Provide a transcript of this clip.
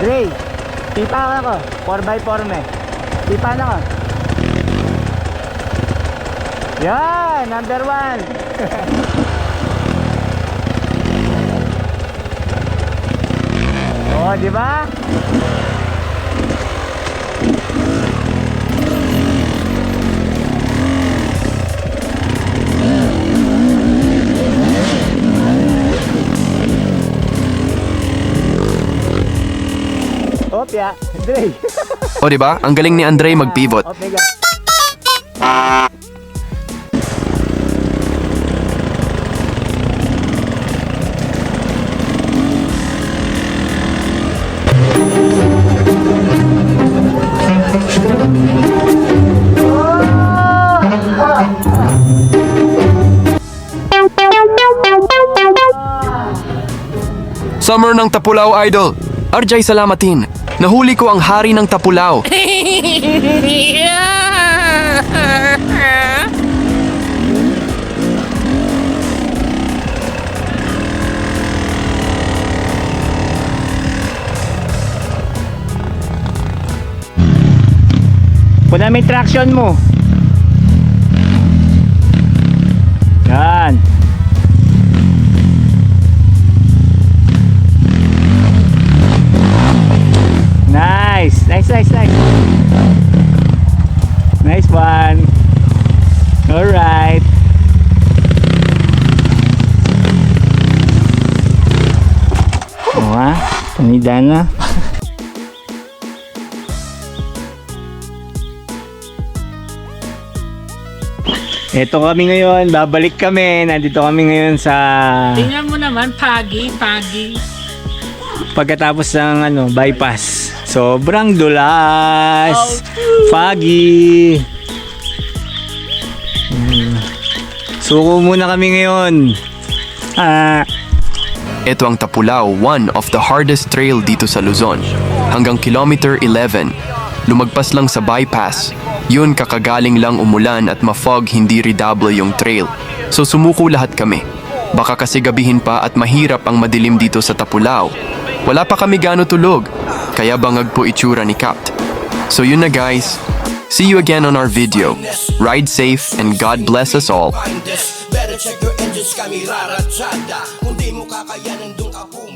Dre, pipa ako. 4x4 me. Pipa na ko. Yan, number one. oh, di ba? Opya, Dre. O di ba? Ang galing ni Andre mag-pivot. Summer ng Tapulaw Idol. Arjay salamatin. Nahuli ko ang hari ng Tapulaw. Puna may traction mo. Nice, one. Alright. Oo ha. Panida na. Ito kami ngayon, babalik kami. Nandito kami ngayon sa Tingnan mo naman, pagi, pagi. pagkatapos ng ano, bypass. Sobrang dulas. Foggy. Hmm. Suko muna kami ngayon. Ah, Ito ang Tapulaw, one of the hardest trail dito sa Luzon. Hanggang kilometer 11. Lumagpas lang sa bypass. Yun kakagaling lang umulan at mafog hindi redouble yung trail. So sumuko lahat kami. Baka kasi gabihin pa at mahirap ang madilim dito sa Tapulaw. Wala pa kami gano tulog. Kaya bangag po itsura ni Capt. So yun na guys. See you again on our video. Ride safe and God bless us all. Better check your engines kami raratsada Kung di mo kakayanan dun ka po